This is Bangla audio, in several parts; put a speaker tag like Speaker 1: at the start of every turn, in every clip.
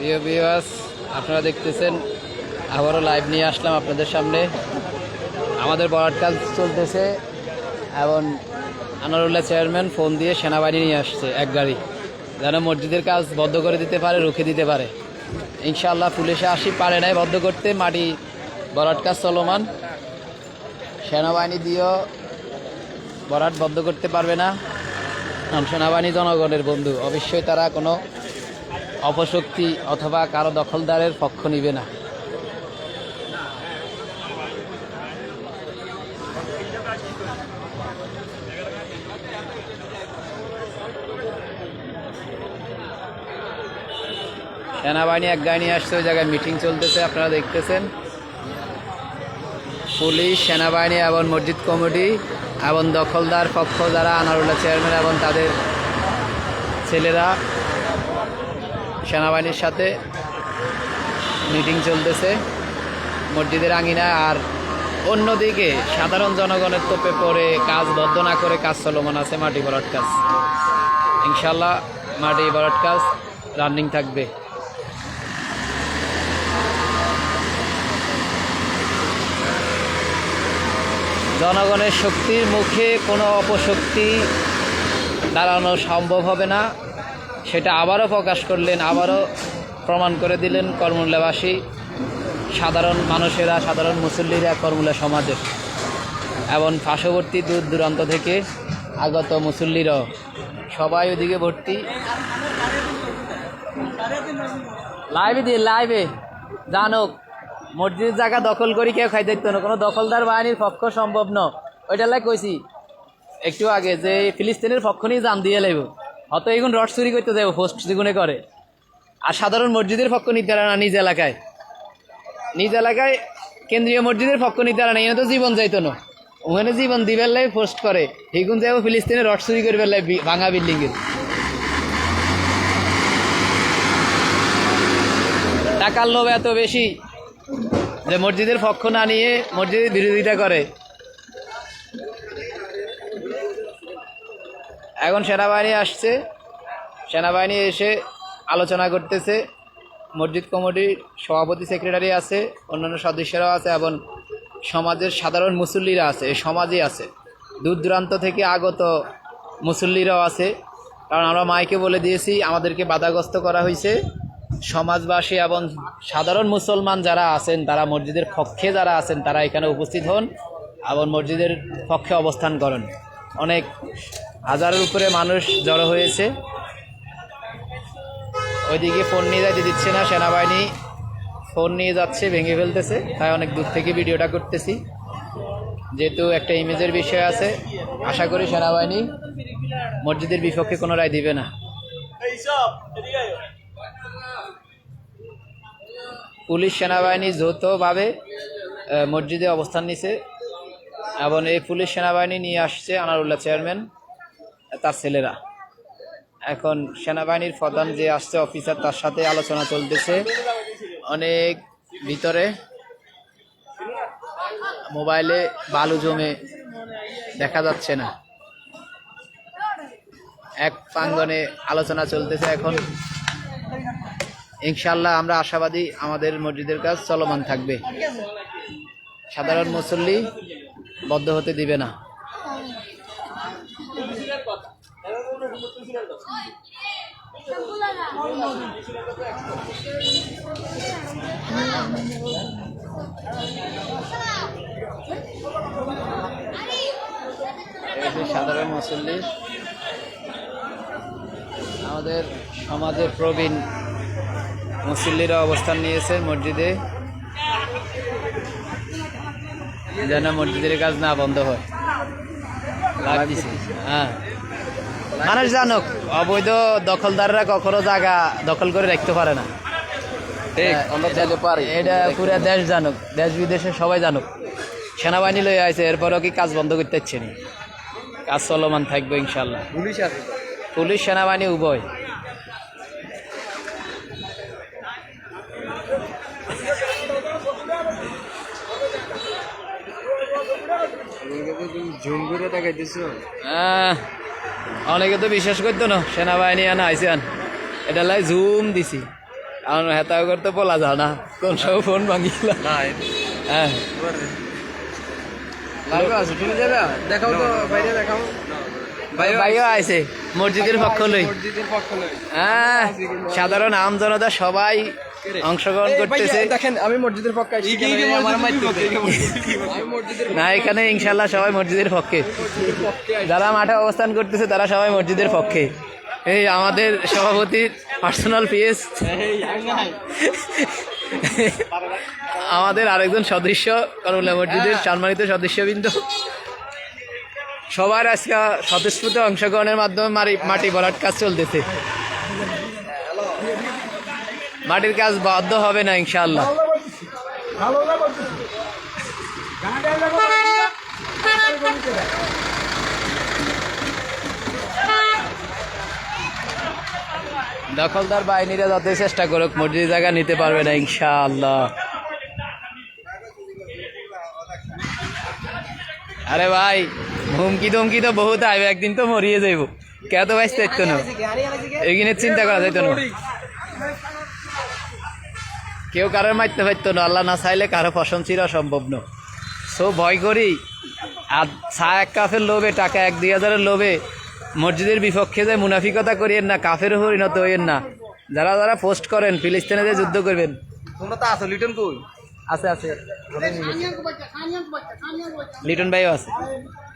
Speaker 1: প্রিয় বিওয়াস আপনারা দেখতেছেন, আবারও লাইভ নিয়ে আসলাম আপনাদের সামনে। আমাদের বরাট কাজ চলতেছে এবং আনারুল্লাহ চেয়ারম্যান ফোন দিয়ে সেনাবাহিনী নিয়ে আসছে এক গাড়ি। যেন মসজিদের কাজ বদ্ধ করে দিতে পারে, রুখে দিতে পারে। ইনশাআল্লাহ পুলিশে আসি, পারে নাই বদ্ধ করতে, মাটি বরাট কাজ চলমান। সেনাবাহিনী দিয়েও বরাট বদ্ধ করতে পারবে না। কারণ সেনাবাহিনী জনগণের বন্ধু, অবশ্যই তারা কোনো অপশক্তি অথবা কারও দখলদারের পক্ষ নিবে না। সেনাবাহিনী এক গাড়ি নিয়ে আসছে, ওই জায়গায় মিটিং চলতেছে, আপনারা দেখতেছেন। পুলিশ, সেনাবাহিনী এবং মসজিদ কমিটি এবং দখলদার পক্ষ যারা আনারুল্লাহ চেয়ারম্যান এবং তাদের ছেলেরা সেনাবাহিনীর সাথে মিটিং চলতেছে। মসজিদের আঙিনায় আর অন্যদিকে সাধারণ জনগণের তোপে পড়ে কাজ বদ্ধ না করে কাজ চলমান আছে মাটি ভরাট কাজ। ইনশাল্লাহ মাটি ভরাট কাজ রানিং থাকবে। জনগণের শক্তির মুখে কোনো অপশক্তি দাঁড়ানো সম্ভব হবে না। সেটা আবারও প্রকাশ করলেন, আবারও প্রমাণ করে দিলেন কর্মূল্যবাসী সাধারণ মানুষেরা, সাধারণ মুসল্লিরা কর্মূল্য সমাজের। এবং পার্শ্ববর্তী দূর দূরান্ত থেকে আগত মুসল্লিরাও সবাই ওদিকে ভর্তি। লাইভে দিয়ে লাইভে জানুক, মসজিদের জায়গা দখল করি কেউ খাই দেখতো না, কোনো দখলদার বাহিনীর পক্ষ সম্ভব ন ওইটা লাই কইছি, একটু আগে যে ফিলিস্তিনের পক্ষ নিয়ে জান দিয়ে লাইব। অত এখন রড চুরি করতে যাব পোস্ট যেগুনে করে। আর সাধারণ মসজিদের পক্ষ নিতে না নিজ এলাকায়। নিজ এলাকায় কেন্দ্রীয় মসজিদের পক্ষ নিতে না এখানে তো জীবন যাইতো না। ওখানে জীবন দিবার লাই পোস্ট করে এগুন যাব ফিলিস্তিনে রড চুরি করবার লাই ভাঙা বিল্ডিংয়ের টাকার লোভ এত বেশি যে মসজিদের পক্ষ না নিয়ে মসজিদের বিরোধিতা করে। এখন সেনাবাহিনী আসছে। সেনাবাহিনী এসে আলোচনা করতেছে। মসজিদ কমিটির সভাপতি, সেক্রেটারি আছে, অন্যান্য সদস্যরাও আছে এবং সমাজের সাধারণ মুসল্লিরা আছে, এই সমাজই আছে। দূর দূরান্ত থেকে আগত মুসল্লিরাও আছে। কারণ আমরা মাইকে বলে দিয়েছি, আমাদেরকে বাধাগ্রস্ত করা হয়েছে। সমাজবাসী এবং সাধারণ মুসলমান যারা আছেন, তারা মসজিদের পক্ষে যারা আছেন, তারা এখানে উপস্থিত হন এবং মসজিদের পক্ষে অবস্থান করেন। অনেক হাজারের উপরে মানুষ জড়ো হয়েছে। ওইদিকে ফোন নিয়ে যাইতে দিচ্ছে না, সেনাবাহিনী ফোন নিয়ে যাচ্ছে, ভেঙে ফেলতেছে। তাই অনেক দূর থেকে ভিডিওটা করতেছি। যেহেতু একটা ইমেজের বিষয় আছে, আশা করি সেনাবাহিনী মসজিদের বিপক্ষে কোনো রায় দিবে না। পুলিশ সেনাবাহিনী যৌথভাবে মসজিদে অবস্থান নিছে। এবং এই পুলিশ সেনাবাহিনী নিয়ে আসছে আনারুল্লাহ চেয়ারম্যান। তার ছেলেরা। এখন সেনাবাহিনীর প্রধান যে আসছে অফিসার তার সাথে আলোচনা চলতেছে। অনেক ভিতরে মোবাইলে বালু জমে দেখা যাচ্ছে না। এক প্রাঙ্গনে আলোচনা চলতেছে এখন। ইনশাল্লাহ আমরা আশাবাদী আমাদের মসজিদের কাজ চলমান থাকবে। সাধারণ মুসল্লি বদ্ধ হতে দিবে না এই যে সাধারণ মুসল্লি আমাদের সমাজের প্রবীণ মুসল্লিরা অবস্থান নিয়েছে মসজিদে যেন মসজিদের কাজ না বন্ধ হয়। হ্যাঁ। মানুষ জানুক অবৈধ দখলদাররা কখনো জায়গা দখল করে রাখতে পারে না। এটা-
Speaker 2: পারি
Speaker 1: দেশ জানুক দেশ বিদেশে সবাই জানুক। সেনাবাহিনী লয়ে আছে এরপরও কি কাজ বন্ধ করতে নেই? কাজ চলমান থাকবে ইনশাল্লাহ।
Speaker 2: পুলিশ
Speaker 1: পুলিশ সেনাবাহিনী উভয়।
Speaker 2: জুম করে দেখাইতেছো।
Speaker 1: আহ, অনেকে তো বিশ্বাস করতো না সেনাবাহিনী আনা আইসি আন। এটা লাই জুম দিছি। আমার হেতাও করতে বলা যায় না কোন সব ফোন ভাঙিলাম
Speaker 2: না
Speaker 1: হ্যাঁ।
Speaker 2: লাইভ আছে তুমি যাবে? দেখাও তো বাইরে দেখাও।
Speaker 1: ভাইও আইছে মসজিদের পক্ষ লই।
Speaker 2: মসজিদের পক্ষ লই।
Speaker 1: হ্যাঁ সাধারণ আম জনতা সবাই অংশগ্রহণ করতেছে।
Speaker 2: দেখেন আমি মসজিদের পক্ষে
Speaker 1: না এখানে ইনশাল্লাহ সবাই মসজিদের পক্ষে। যারা মাঠে অবস্থান করতেছে তারা সবাই মসজিদের পক্ষে। এই আমাদের সভাপতির পার্সোনাল পিএস। আমাদের আরেকজন সদস্য করুণা মসজিদের সম্মানিত সদস্যবৃন্দ। সবার আজকে স্বতঃস্ফূর্ত অংশগ্রহণের মাধ্যমে মাটি ভরাট কাজ চলতেছে। মাটির কাজ বাধ্য হবে না ইনশাআল্লাহ। দখলদার বাহিনীরা যাতে চেষ্টা করুক মসজিদ জায়গা নিতে পারবে না ইনশাআল্লাহ। আরে ভাই হুমকি ধমকি তো বহুত আইবে একদিন তো মরিয়ে যাইব। কে তো বাইস চাইতো না। এগিনে চিন্তা করা যাইতো না। কেউ কারোর মারতে পারতো না আল্লাহ না চাইলে কারও পছন্দ ছিল সম্ভব না। সো ভয় করি। আর চা এক কাফের লোভে টাকা এক দুই হাজারের লোভে মসজিদের বিপক্ষে যে মুনাফিকতা করিয়েন না কাফের পরিণত হইয়েন না। যারা যারা পোস্ট করেন ফিলিস্তিনে যে যুদ্ধ করবেন।
Speaker 2: তোমরা তো আসো লিটন কই?
Speaker 1: আছে আছে। লিটন ভাইও আছে।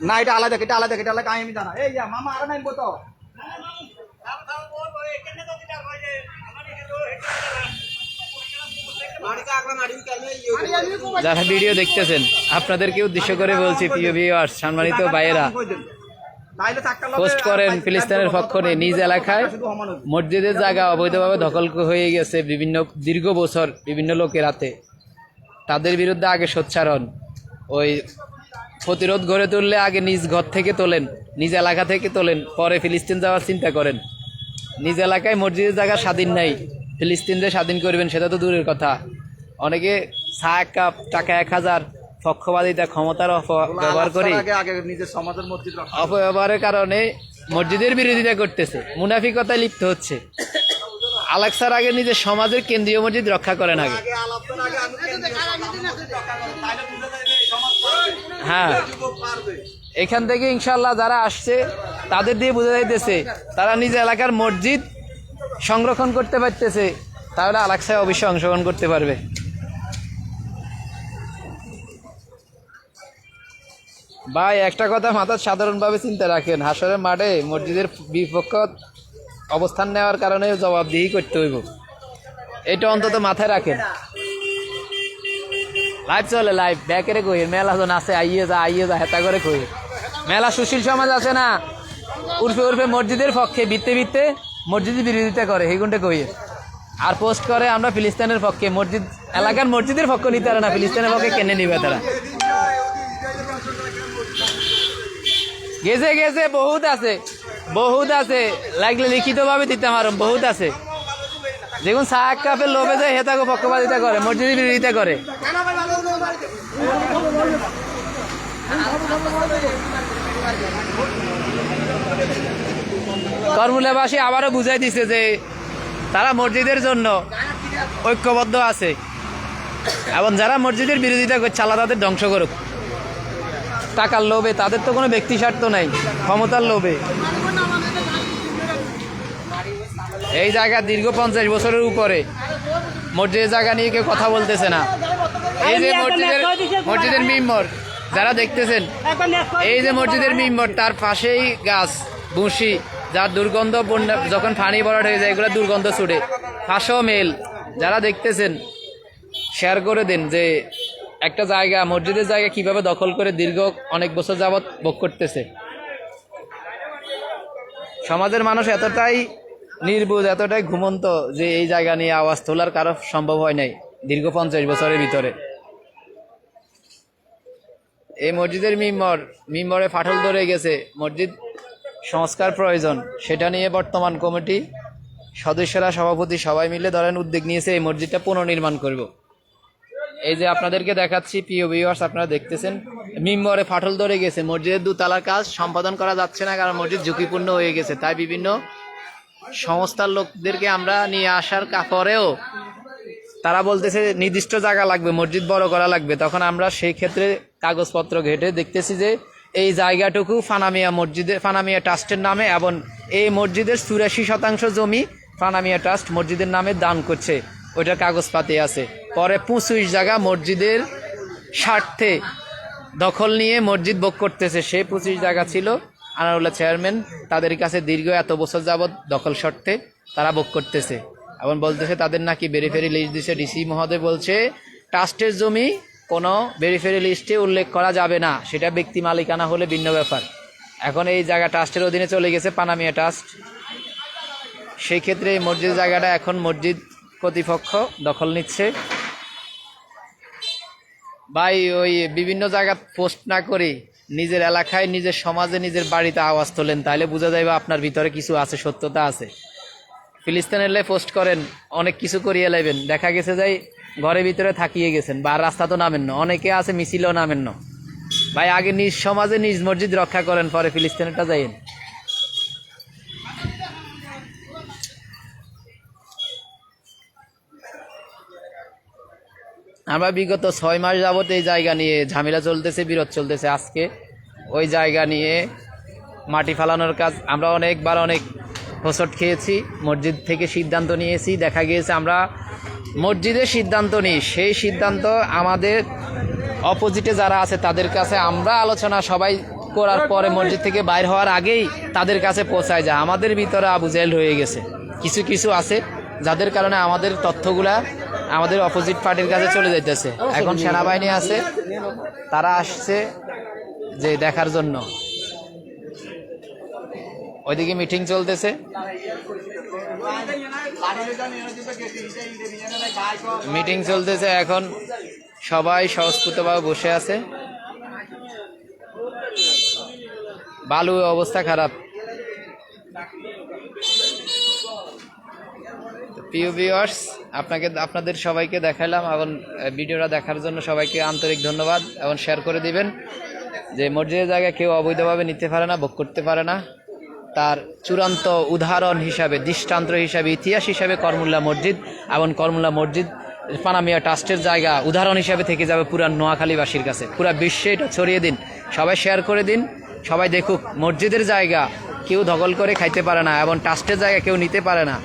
Speaker 2: না এটা আলাদা এটা আলাদা এটা আলাদা আমি জানা। এই মামা আর নাইবো তো
Speaker 1: যারা ভিডিও দেখতেছেন, আপনাদেরকে উদ্দেশ্য করে বলছি সম্মানিত ভাইয়েরা। পোস্ট করেন ফিলিস্তিনের পক্ষ নিয়ে নিজ এলাকায়। মসজিদের জায়গা অবৈধভাবে দখল হয়ে গেছে বিভিন্ন, দীর্ঘ বছর বিভিন্ন লোকের হাতে। তাদের বিরুদ্ধে আগে সোচ্চারণ। ওই প্রতিরোধ গড়ে তুললে আগে নিজ ঘর থেকে তোলেন, নিজ এলাকা থেকে তোলেন, পরে ফিলিস্তিন যাওয়ার চিন্তা করেন। নিজ এলাকায় মসজিদের জায়গা স্বাধীন নাই ফিলিস্তিন যে স্বাধীন করবেন, সেটা তো দূরের কথা। অনেকে চা এক কাপ টাকা এক হাজার পক্ষপাতিতা ক্ষমতার অপ- ব্যবহার করে।
Speaker 2: নিজের
Speaker 1: অপব্যবহারের কারণে মসজিদের বিরোধিতা করতেছে। মুনাফিকতায় লিপ্ত হচ্ছে। আলাক্সার আগে নিজের সমাজের কেন্দ্রীয় মসজিদ রক্ষা করেন আগে। হ্যাঁ। এখান থেকে ইনশাল্লাহ যারা আসছে তাদের দিয়ে বোঝা যাইতেছে তারা নিজ এলাকার মসজিদ সংরক্ষণ করতে পারতেছে তাহলে আলাক্সায় অবশ্যই অংশগ্রহণ করতে পারবে। ভাই, একটা কথা মাথার সাধারণভাবে চিন্তা রাখেন। হাসরের মাঠে মসজিদের বিপক্ষ অবস্থান নেওয়ার কারণে জবাবদিহি করতে হইব। এটা অন্তত মাথায় রাখেন। লাইভ চলে লাইভ ব্যাকেরে কই মেলা জন আছে, আইয়ে যা আইয়ে যা, হেতা করে কই মেলা সুশীল সমাজ আছে না? উর্ফে উর্ফে মসজিদের পক্ষে বিত্তে বিত্তে মসজিদের বিরোধিতা করে সেগুনটা কই আর পোস্ট করে আমরা ফিলিস্তিনের পক্ষে। মসজিদ, এলাকার মসজিদের পক্ষ নিতে পারে না, ফিলিস্তিনের পক্ষে কেনে নিবে তারা? গেছে গেছে, বহুত আছে বহুত আছে। লাগলে লিখিতভাবে দিতে আমার বহুত আছে। দেখুন এক কাপের লোভে যায় হেতাকে পক্ষপাতিতা করে মসজিদের বিরোধিতা করে কর্মুলাবাসী আবারও বুঝাই দিছে যে তারা মসজিদের জন্য ঐক্যবদ্ধ আছে। এবং যারা মসজিদের বিরোধিতা করছে আল্লাহ তাদের ধ্বংস করুক টাকার লোভে, তাদের তো কোনো ব্যক্তি স্বার্থ নাই, ক্ষমতার লোভে। এই জায়গা দীর্ঘ পঞ্চাশ বছরের উপরে। মসজিদের জায়গা নিয়ে কেউ কথা বলতেছে না। এই যে মসজিদের মসজিদের মিম্বর, যারা দেখতেছেন, এই যে মসজিদের মিম্বর, তার পাশেই গাছ বুসি যার দুর্গন্ধ যখন ফানি ভরাট হয়ে যায়, এগুলো দুর্গন্ধ ছুটে। পাশেও মেল, যারা দেখতেছেন শেয়ার করে দিন যে একটা জায়গা, মসজিদের জায়গা কীভাবে দখল করে দীর্ঘ অনেক বছর যাবৎ ভোগ করতেছে? সমাজের মানুষ এতটাই নির্বুধ, এতটাই ঘুমন্ত যে এই জায়গা নিয়ে আওয়াজ তোলার কারও সম্ভব হয় নাই দীর্ঘ পঞ্চাশ বছরের ভিতরে। এই মসজিদের মিম্বর, মিম্বরে ফাটল ধরে গেছে, মসজিদ সংস্কার প্রয়োজন, সেটা নিয়ে বর্তমান কমিটি সদস্যরা, সভাপতি সবাই মিলে ধরেন উদ্যোগ নিয়েছে, এই মসজিদটা পুনর্নির্মাণ করব। এই যে আপনাদেরকে দেখাচ্ছি, প্রিয় ভিউয়ার্স আপনারা দেখতেছেন, মিম্বরে ফাটল ধরে গেছে, মসজিদের দুতলার কাজ সম্পাদন করা যাচ্ছে না, কারণ মসজিদ ঝুঁকিপূর্ণ হয়ে গেছে। তাই বিভিন্ন সংস্থার লোকদেরকে আমরা নিয়ে আসার পরেও তারা বলতেছে, নির্দিষ্ট জায়গা লাগবে, মসজিদ বড় করা লাগবে। তখন আমরা সেই ক্ষেত্রে কাগজপত্র ঘেটে দেখতেছি যে, এই জায়গাটুকু ফানামিয়া মসজিদে ফানামিয়া ট্রাস্টের নামে এবং এই মসজিদের চুরাশি শতাংশ জমি ফানামিয়া ট্রাস্ট মসজিদের নামে দান করছে। ওইটার কাগজপাতি আছে। পরে পঁচিশ জায়গা মসজিদের স্বার্থে দখল নিয়ে মসজিদ ভোগ করতেছে সে। পঁচিশ জায়গা ছিল। আনারুল্লাহ চেয়ারম্যান তাদের কাছে দীর্ঘ এত বছর যাবৎ দখল শর্তে তারা ভোগ করতেছে। এবং বলতেছে, তাদের নাকি বেরিফেরি লিস্ট দিছে। ডিসি মহোদয় বলছে, ট্রাস্টের জমি কোনো বেরিফেরি লিস্টে উল্লেখ করা যাবে না। সেটা ব্যক্তি মালিকানা হলে ভিন্ন ব্যাপার। এখন এই জায়গা ট্রাস্টের অধীনে চলে গেছে পানামিয়া ট্রাস্ট। সেই ক্ষেত্রে এই মসজিদ জায়গাটা এখন মসজিদ কর্তৃপক্ষ দখল নিচ্ছে। ভাই, ওই বিভিন্ন জায়গা পোস্ট না করে, নিজের এলাকায়, নিজের সমাজে, নিজের বাড়িতে আওয়াজ তোলেন। তাহলে বোঝা যাবে আপনার ভিতরে কিছু আছে, সত্যতা আছে। ফিলিস্তিনের লে পোস্ট করেন, অনেক কিছু করিয়ে লাইবেন। দেখা গেছে যাই ঘরের ভিতরে থাকিয়ে গেছেন বা রাস্তা তো নামেন না। অনেকে আছে, মিছিলও নামেন না। ভাই, আগে নিজ সমাজে, নিজ মসজিদ রক্ষা করেন, পরে ফিলিস্তিনেরটা যাইন আমরা বিগত ছয় মাস যাবত এই জায়গা নিয়ে ঝামেলা চলতেছে, বিরোধ চলতেছে আজকে। ওই জায়গা নিয়ে মাটি ফালানোর কাজ আমরা অনেকবার অনেক হোসট খেয়েছি, মসজিদ থেকে সিদ্ধান্ত নিয়েছি, দেখা গিয়েছে আমরা মসজিদের সিদ্ধান্ত নিই, সেই সিদ্ধান্ত আমাদের অপোজিটে যারা আছে তাদের কাছে আমরা আলোচনা সবাই করার পরে মসজিদ থেকে বাইর হওয়ার আগেই তাদের কাছে পৌঁছায় যায়। আমাদের ভিতরে আবু জেল হয়ে গেছে। কিছু কিছু আছে যাদের কারণে আমাদের তথ্যগুলা আমাদের অপোজিট পার্টির কাছে চলে যাইতেছে। এখন সেনাবাহিনী আছে, তারা আসছে যে দেখার জন্য। ওইদিকে মিটিং চলতেছে। মিটিং চলতেছে এখন। সবাই সংস্কৃতভাবে বসে আছে। বালু অবস্থা খারাপ। প্রিয় ভিউয়ার্স আপনাকে, আপনাদের সবাইকে দেখালাম এবং ভিডিওটা দেখার জন্য সবাইকে আন্তরিক ধন্যবাদ এবং শেয়ার করে দিবেন। যে মসজিদের জায়গায় কেউ অবৈধভাবে নিতে পারে না, ভোগ করতে পারে না, তার চূড়ান্ত উদাহরণ হিসাবে, দৃষ্টান্ত হিসাবে, ইতিহাস হিসাবে করমুল্লা মসজিদ এবং করমুল্লা মসজিদ পানামিয়া ট্রাস্টের জায়গা উদাহরণ হিসাবে থেকে যাবে পুরা নোয়াখালীবাসীর কাছে। পুরা বিশ্বে এটা ছড়িয়ে দিন। সবাই শেয়ার করে দিন। সবাই দেখুক মসজিদের জায়গা কেউ দখল করে খাইতে পারে না এবং ট্রাস্টের জায়গা কেউ নিতে পারে না।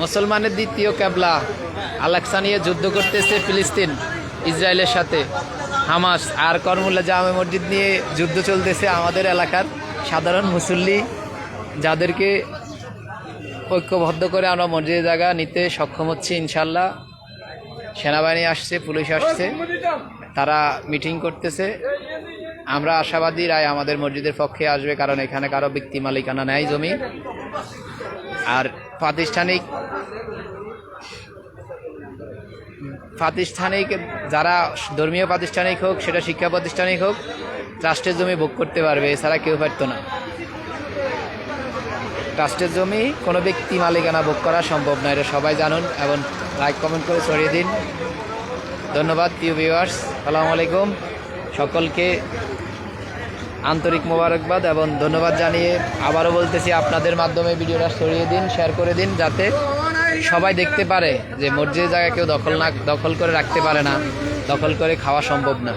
Speaker 1: মুসলমানের দ্বিতীয় ক্যাবলা আলাক্সা নিয়ে যুদ্ধ করতেছে ফিলিস্তিন, ইসরায়েলের সাথে। হামাস আর করমুল্লা জামে মসজিদ নিয়ে যুদ্ধ চলতেছে আমাদের এলাকার সাধারণ মুসল্লি, যাদেরকে ঐক্যবদ্ধ করে আমরা মসজিদের জায়গা নিতে সক্ষম হচ্ছি ইনশাল্লাহ সেনাবাহিনী আসছে, পুলিশ আসছে, তারা মিটিং করতেছে। আমরা আশাবাদী রায় আমাদের মসজিদের পক্ষে আসবে, কারণ এখানে কারও ব্যক্তি মালিকানা নেয় জমি। আর প্রাতিষ্ঠানিক প্রাতিষ্ঠানিক যারা ধর্মীয় প্রাতিষ্ঠানিক হোক, সেটা শিক্ষা প্রাতিষ্ঠানিক হোক, ট্রাস্টের জমি ভোগ করতে পারবে, এছাড়া কেউ পারতো না। ট্রাস্টের জমি কোনো ব্যক্তি মালিকানা ভোগ করা সম্ভব নয়, এটা সবাই জানুন এবং লাইক কমেন্ট করে ছড়িয়ে দিন। ধন্যবাদ, প্রিয় ভিউয়ার্স সালামু আলাইকুম। সকলকে আন্তরিক মোবারকবাদ এবং ধন্যবাদ জানিয়ে আবারও বলতেছি আপনাদের মাধ্যমে ভিডিওটা সরিয়ে দিন শেয়ার করে দিন যাতে সবাই দেখতে পারে যে মসজিদের জায়গা কেউ দখল না, দখল করে রাখতে পারে না, দখল করে খাওয়া সম্ভব না।